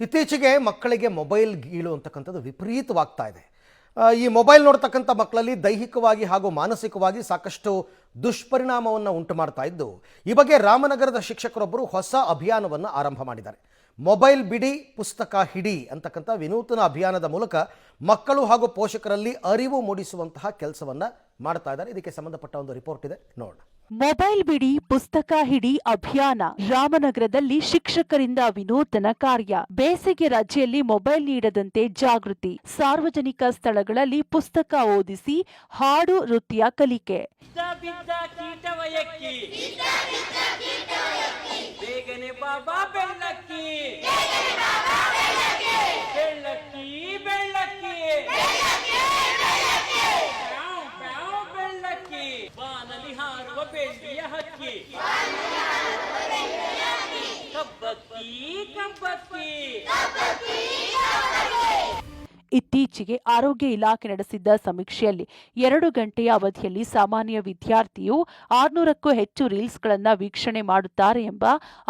ಇತ್ತೀಚೆಗೆ ಮಕ್ಕಳಿಗೆ ಮೊಬೈಲ್ ಗೀಳು ಅಂತಕ್ಕಂಥದ್ದು ವಿಪರೀತವಾಗ್ತಾ ಇದೆ. ಈ ಮೊಬೈಲ್ ನೋಡ್ತಕ್ಕಂಥ ಮಕ್ಕಳಲ್ಲಿ ದೈಹಿಕವಾಗಿ ಹಾಗೂ ಮಾನಸಿಕವಾಗಿ ಸಾಕಷ್ಟು ದುಷ್ಪರಿಣಾಮವನ್ನು ಉಂಟು ಮಾಡ್ತಾ ಇದ್ದು, ಈ ಬಗ್ಗೆ ರಾಮನಗರದ ಶಿಕ್ಷಕರೊಬ್ಬರು ಹೊಸ ಅಭಿಯಾನವನ್ನು ಆರಂಭ ಮಾಡಿದ್ದಾರೆ. ಮೊಬೈಲ್ ಬಿಡಿ, ಪುಸ್ತಕ ಹಿಡಿ ಅಂತಕ್ಕಂಥ ವಿನೂತನ ಅಭಿಯಾನದ ಮೂಲಕ ಮಕ್ಕಳು ಹಾಗೂ ಪೋಷಕರಲ್ಲಿ ಅರಿವು ಮೂಡಿಸುವಂತಹ ಕೆಲಸವನ್ನು ಮಾಡ್ತಾ ಇದ್ದಾರೆ ಇದಕ್ಕೆ ಸಂಬಂಧಪಟ್ಟ ಒಂದು ರಿಪೋರ್ಟ್ ಇದೆ. ನೋಡೋಣ. ಮೊಬೈಲ್ ಬಿಡಿ ಪುಸ್ತಕ ಹಿಡಿ ಅಭಿಯಾನ. ರಾಮನಗರದಲ್ಲಿ ಶಿಕ್ಷಕರಿಂದ ವಿನೂತನ ಕಾರ್ಯ. ಬೇಸಿಗೆ ರಜೆಯಲ್ಲಿ ಮೊಬೈಲ್ ನೀಡದಂತೆ ಜಾಗೃತಿ. ಸಾರ್ವಜನಿಕ ಸ್ಥಳಗಳಲ್ಲಿ ಪುಸ್ತಕ ಓದಿಸಿ ಹಾಡು ನೃತ್ಯ ಕಲಿಕೆ. ಬಿದ್ದ ಬಿದ್ದ ಕೀಟವಯಕ್ಕಿ ಬೇಗನೆ ಬಾಬಾ ಬೆಳ್ಳಕ್ಕಿ ಬೆಳ್ಳಿಯ ಹಕ್ಕಿ. ಕಬ್ಬಕ್ಕಿ ಕಬ್ಬಕ್ಕಿ. ಇತ್ತೀಚೆಗೆ ಆರೋಗ್ಯ ಇಲಾಖೆ ನಡೆಸಿದ್ದ ಸಮೀಕ್ಷೆಯಲ್ಲಿ ಎರಡು ಗಂಟೆಯ ಅವಧಿಯಲ್ಲಿ ಸಾಮಾನ್ಯ ವಿದ್ಯಾರ್ಥಿಯು ಆರ್ನೂರಕ್ಕೂ ಹೆಚ್ಚು ರೀಲ್ಸ್ಗಳನ್ನು ವೀಕ್ಷಣೆ ಮಾಡುತ್ತಾರೆ ಎಂಬ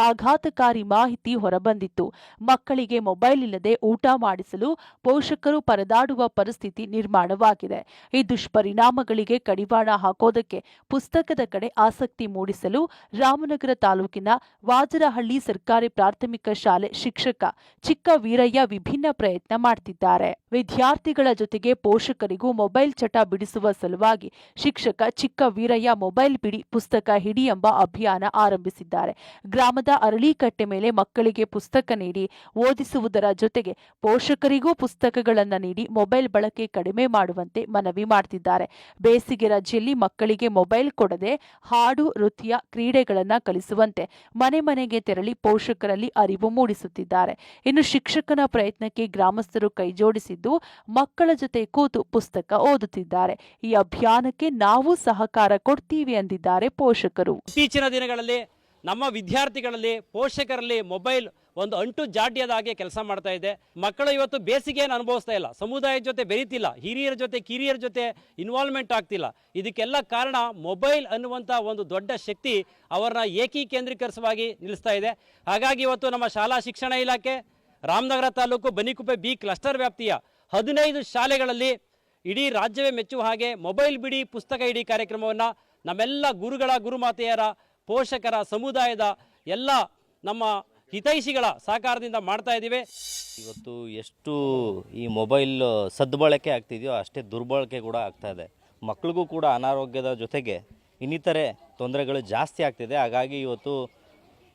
ಆಘಾತಕಾರಿ ಮಾಹಿತಿ ಹೊರಬಂದಿತ್ತು. ಮಕ್ಕಳಿಗೆ ಮೊಬೈಲ್ ಇಲ್ಲದೆ ಊಟ ಮಾಡಿಸಲು ಪೋಷಕರು ಪರದಾಡುವ ಪರಿಸ್ಥಿತಿ ನಿರ್ಮಾಣವಾಗಿದೆ. ಈ ದುಷ್ಪರಿಣಾಮಗಳಿಗೆ ಕಡಿವಾಣ ಹಾಕೋದಕ್ಕೆ ಪುಸ್ತಕದ ಕಡೆ ಆಸಕ್ತಿ ಮೂಡಿಸಲು ರಾಮನಗರ ತಾಲೂಕಿನ ವಾಜರಹಳ್ಳಿ ಸರ್ಕಾರಿ ಪ್ರಾಥಮಿಕ ಶಾಲೆ ಶಿಕ್ಷಕ ಚಿಕ್ಕ ವೀರಯ್ಯ ವಿಭಿನ್ನ ಪ್ರಯತ್ನ ಮಾಡ್ತಿದ್ದಾರೆ. ವಿದ್ಯಾರ್ಥಿಗಳ ಜೊತೆಗೆ ಪೋಷಕರಿಗೂ ಮೊಬೈಲ್ ಚಟ ಬಿಡಿಸುವ ಸಲುವಾಗಿ ಶಿಕ್ಷಕ ಚಿಕ್ಕ ವೀರಯ್ಯ ಮೊಬೈಲ್ ಬಿಡಿ ಪುಸ್ತಕ ಹಿಡಿ ಎಂಬ ಅಭಿಯಾನ ಆರಂಭಿಸಿದ್ದಾರೆ. ಗ್ರಾಮದ ಅರಳಿಕಟ್ಟೆ ಮೇಲೆ ಮಕ್ಕಳಿಗೆ ಪುಸ್ತಕ ನೀಡಿ ಓದಿಸುವುದರ ಜೊತೆಗೆ ಪೋಷಕರಿಗೂ ಪುಸ್ತಕಗಳನ್ನು ನೀಡಿ ಮೊಬೈಲ್ ಬಳಕೆ ಕಡಿಮೆ ಮಾಡುವಂತೆ ಮನವಿ ಮಾಡ್ತಿದ್ದಾರೆ. ಬೇಸಿಗೆ ರಜೆಯಲ್ಲಿ ಮಕ್ಕಳಿಗೆ ಮೊಬೈಲ್ ಕೊಡದೆ ಹಾಡು, ನೃತ್ಯ ಕ್ರೀಡೆಗಳನ್ನು ಕಲಿಸುವಂತೆ ಮನೆ ಮನೆಗೆ ತೆರಳಿ ಪೋಷಕರಲ್ಲಿ ಅರಿವು ಮೂಡಿಸುತ್ತಿದ್ದಾರೆ. ಇನ್ನು ಶಿಕ್ಷಕನ ಪ್ರಯತ್ನಕ್ಕೆ ಗ್ರಾಮಸ್ಥರು ಕೈಜೋಡಿಸಿದ್ದು ಮಕ್ಕಳ ಜೊತೆ ಕೂತು ಪುಸ್ತಕ ಓದುತ್ತಿದ್ದಾರೆ. ಈ ಅಭಿಯಾನಕ್ಕೆ ನಾವು ಸಹಕಾರ ಕೊಡ್ತೀವಿ ಅಂದಿದ್ದಾರೆ ಪೋಷಕರು. ಇತ್ತೀಚಿನ ದಿನಗಳಲ್ಲಿ ನಮ್ಮ ವಿದ್ಯಾರ್ಥಿಗಳಲ್ಲಿ, ಪೋಷಕರಲ್ಲಿ ಮೊಬೈಲ್ ಒಂದು ಅಂಟು ಜಾಡ್ಯದ ಹಾಗೆ ಕೆಲಸ ಮಾಡ್ತಾ ಇದೆ. ಮಕ್ಕಳು ಇವತ್ತು ಬೇಸಿಗೆಯನ್ನು ಅನುಭವಿಸ್ತಾ ಇಲ್ಲ. ಸಮುದಾಯದ ಜೊತೆ ಬೆರೀತಿಲ್ಲ. ಹಿರಿಯರ ಜೊತೆ, ಕಿರಿಯರ ಜೊತೆ ಇನ್ವಾಲ್ವ್ಮೆಂಟ್ ಆಗ್ತಿಲ್ಲ. ಇದಕ್ಕೆಲ್ಲ ಕಾರಣ ಮೊಬೈಲ್ ಅನ್ನುವಂಥ ಒಂದು ದೊಡ್ಡ ಶಕ್ತಿ ಅವರನ್ನ ಏಕೀಕೇಂದ್ರೀಕರಿಸವಾಗಿ ನಿಲ್ಲಿಸ್ತಾ ಇದೆ. ಹಾಗಾಗಿ ಇವತ್ತು ನಮ್ಮ ಶಾಲಾ ಶಿಕ್ಷಣ ಇಲಾಖೆ, ರಾಮನಗರ ತಾಲೂಕು ಬನಿಕುಪ್ಪೆ ಬಿ ಕ್ಲಸ್ಟರ್ ವ್ಯಾಪ್ತಿಯ ಹದಿನೈದು ಶಾಲೆಗಳಲ್ಲಿ ಇಡೀ ರಾಜ್ಯವೇ ಮೆಚ್ಚುವ ಹಾಗೆ ಮೊಬೈಲ್ ಬಿಡಿ ಪುಸ್ತಕ ಇಡೀ ಕಾರ್ಯಕ್ರಮವನ್ನು ನಮ್ಮೆಲ್ಲ ಗುರುಗಳ, ಗುರುಮಾತೆಯರ, ಪೋಷಕರ, ಸಮುದಾಯದ ಎಲ್ಲ ನಮ್ಮ ಹಿತೈಷಿಗಳ ಸಹಕಾರದಿಂದ ಮಾಡ್ತಾ ಇದ್ದೀವಿ. ಇವತ್ತು ಎಷ್ಟು ಈ ಮೊಬೈಲ್ ಸದ್ಬಳಕೆ ಆಗ್ತಿದೆಯೋ ಅಷ್ಟೇ ದುರ್ಬಳಕೆ ಕೂಡ ಆಗ್ತಾ ಇದೆ. ಮಕ್ಳಿಗೂ ಕೂಡ ಅನಾರೋಗ್ಯದ ಜೊತೆಗೆ ಇನ್ನಿತರೆ ತೊಂದರೆಗಳು ಜಾಸ್ತಿ ಆಗ್ತಿದೆ. ಹಾಗಾಗಿ ಇವತ್ತು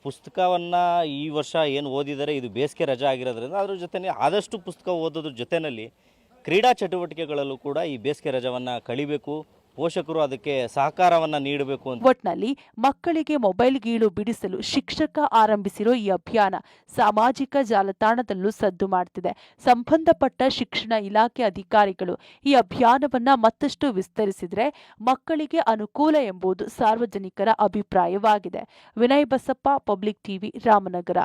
ಪುಸ್ತಕವನ್ನು ಈ ವರ್ಷ ಏನು ಓದಿದರೆ ಇದು ಬೇಸಿಗೆ ರಜೆ ಆಗಿರೋದ್ರಿಂದ ಅದ್ರ ಜೊತೆ ಆದಷ್ಟು ಪುಸ್ತಕ ಓದೋದ್ರ ಜೊತೆಯಲ್ಲಿ ಕ್ರೀಡಾ ಚಟುವಟಿಕೆಗಳಲ್ಲೂ ಕೂಡ ಈ ಬೇಸಿಗೆ ರಜವನ್ನು ಕಳಿಬೇಕು. ಪೋಷಕರು ಅದಕ್ಕೆ ಸಹಕಾರವನ್ನು ನೀಡಬೇಕು ಅಂತ. ಒಟ್ನಲ್ಲಿ ಮಕ್ಕಳಿಗೆ ಮೊಬೈಲ್ ಗೀಳು ಬಿಡಿಸಲು ಶಿಕ್ಷಕ ಆರಂಭಿಸಿರೋ ಈ ಅಭಿಯಾನ ಸಾಮಾಜಿಕ ಜಾಲತಾಣದಲ್ಲೂ ಸದ್ದು ಮಾಡ್ತಿದೆ. ಸಂಬಂಧಪಟ್ಟ ಶಿಕ್ಷಣ ಇಲಾಖೆ ಅಧಿಕಾರಿಗಳು ಈ ಅಭಿಯಾನವನ್ನ ಮತ್ತಷ್ಟು ವಿಸ್ತರಿಸಿದ್ರೆ ಮಕ್ಕಳಿಗೆ ಅನುಕೂಲ ಎಂಬುದು ಸಾರ್ವಜನಿಕರ ಅಭಿಪ್ರಾಯವಾಗಿದೆ. Vinay Basappa, public TV, Ramanagara.